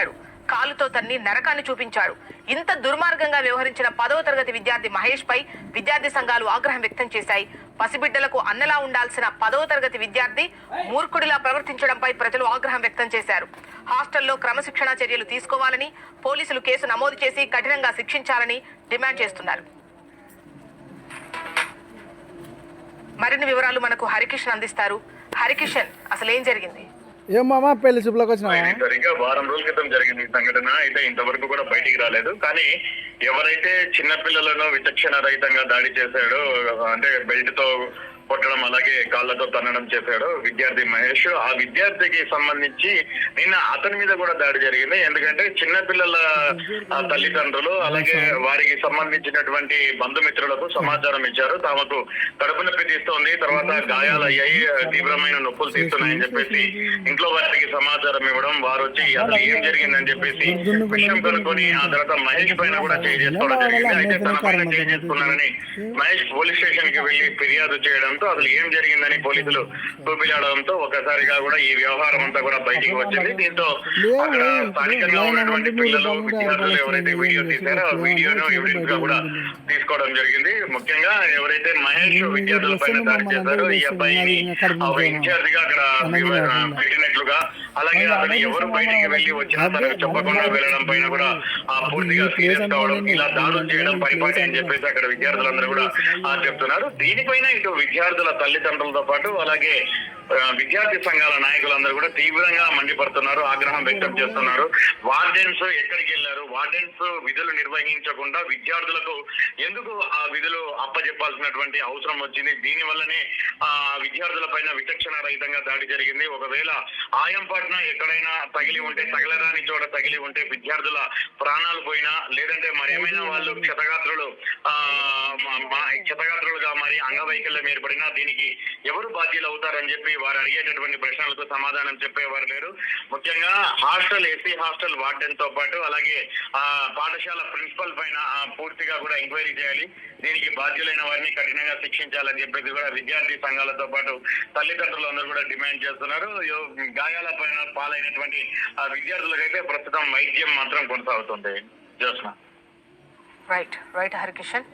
కొట్టాడు కాలుతో తన్ని నరకాన్ని చూపించాడు. ఇంత దుర్మార్గంగా వ్యవహరించిన పదవ తరగతి విద్యార్థి మహేష్ పై విద్యార్థి సంఘాలు ఆగ్రహం వ్యక్తం చేశాయి. పసిబిడ్డలకు అన్నలా ఉండాల్సిన పదవ తరగతి విద్యార్థి మూర్ఖుడిలా ప్రవర్తించడంపై ప్రజలు ఆగ్రహం వ్యక్తం చేశారు. హాస్టల్లో క్రమశిక్షణా చర్యలు తీసుకోవాలని పోలీసులు కేసు నమోదు చేసి కఠినంగా శిక్షించాలని డిమాండ్ చేస్తున్నారు. మరిన్ని వివరాలు మనకు హరికిషన్ అందిస్తారు. హరికిషన్ అసలు ఏం జరిగింది? ఏం మామ పెళ్ళి చూపులోకి వచ్చినావా? సరిగ్గా వారం రోజుల క్రితం జరిగింది సంఘటన. అయితే ఇంతవరకు కూడా బయటికి రాలేదు. కానీ ఎవరైతే చిన్న పిల్లలను విచక్షణ రహితంగా దాడి చేశాడో అంటే బెల్ట్తో కొట్టడం అలాగే కాళ్ళతో తన్నడం చేశాడు విద్యార్థి మహేష్ ఆ విద్యార్థికి సంబంధించి నిన్న అతని మీద కూడా దాడి జరిగింది. ఎందుకంటే చిన్న పిల్లల తల్లిదండ్రులు అలాగే వారికి సంబంధించినటువంటి బంధుమిత్రులకు సమాచారం ఇచ్చారు. తమకు కడుపు నొప్పి తీస్తోంది. తర్వాత గాయాలయ్యాయి తీవ్రమైన నొప్పులు తీస్తున్నాయని చెప్పేసి ఇంట్లో వారికి సమాచారం ఇవ్వడం వారు వచ్చి అసలు ఏం జరిగిందని చెప్పేసి విషయం కనుక్కొని ఆ తర్వాత మహేష్ పైన కూడా చేయి చేసుకోవడం జరిగింది అయితే తన పైన చేయి చేసుకున్నానని మహేష్ పోలీస్ స్టేషన్కి వెళ్ళి ఫిర్యాదు చేయడంతో అసలు ఏం జరిగిందని పోలీసులు చూపిలాడడంతో ఒకసారిగా కూడా ఈ వ్యవహారం అంతా కూడా బయటికి వచ్చింది. దీంతో అక్కడ స్థానికంగా ఉన్నటువంటి పిల్లలు విద్యార్థులు ఎవరైతే వీడియో తీశారో ఆ వీడియోను ఎవిడెన్స్గా కూడా తీసుకోవడం జరిగింది. ముఖ్యంగా ఎవరైతే మహేష్ విద్యార్థుల పైన దాడి చేశారో ఈ అబ్బాయిని ఒక ఇన్ఛార్జిగా అక్కడ పెట్టినట్లుగా అలాగే అతను ఎవరు బయటికి వెళ్ళి వచ్చినా తనకు చెప్పకుండా వెళ్ళడం పైన కూడా ఆ పూర్తిగా సీరియస్ కావడం ఇలా దాడులు చేయడం పరిపాటి అని చెప్పేసి అక్కడ విద్యార్థులందరూ కూడా ఆ చెప్తున్నారు. దీనిపైన ఇటు విద్యార్థుల తల్లిదండ్రులతో పాటు అలాగే విద్యార్థి సంఘాల నాయకులందరూ కూడా తీవ్రంగా మండిపడుతున్నారు ఆగ్రహం వ్యక్తం చేస్తున్నారు. వార్డెన్స్ ఎక్కడికి వెళ్ళారు? వార్డెన్స్ విధులు నిర్వహించకుండా విద్యార్థులకు ఎందుకు ఆ విధులు అప్పజెప్పాల్సినటువంటి అవసరం వచ్చింది? దీని వల్లనే ఆ విద్యార్థుల పైన విచక్షణ రహితంగా దాడి జరిగింది. ఒకవేళ ఆయంపట్న ఎక్కడైనా తగిలి ఉంటే తగలరాని చోట తగిలి ఉంటే విద్యార్థుల ప్రాణాలు పోయినా లేదంటే మరేమైనా వాళ్ళు క్షతగాత్రులు ఆ మా- క్షతగాత్రులుగా మరి అంగవైకల్యం ఏర్పడినా దీనికి ఎవరు బాధ్యులు అవుతారని చెప్పి వారు అడిగేటటువంటి ప్రశ్నలకు సమాధానం చెప్పేవారు లేరు. ముఖ్యంగా హాస్టల్ ఎస్సీ హాస్టల్ వార్డెన్తో పాటు అలాగే ఆ పాఠశాల ప్రిన్సిపల్ పైన పూర్తిగా కూడా ఎంక్వైరీ చేయాలి. దీనికి బాధ్యులైన వారిని కఠినంగా శిక్షించాలని చెప్పేసి కూడా విద్యార్థి సంఘాలతో పాటు తల్లిదండ్రులు అందరూ కూడా డిమాండ్ చేస్తున్నారు. యో- గాయాల పైన పాలైనటువంటి ఆ విద్యార్థులకైతే ప్రస్తుతం వైద్యం మాత్రం కొనసాగుతుంది. Josna right right Harikishan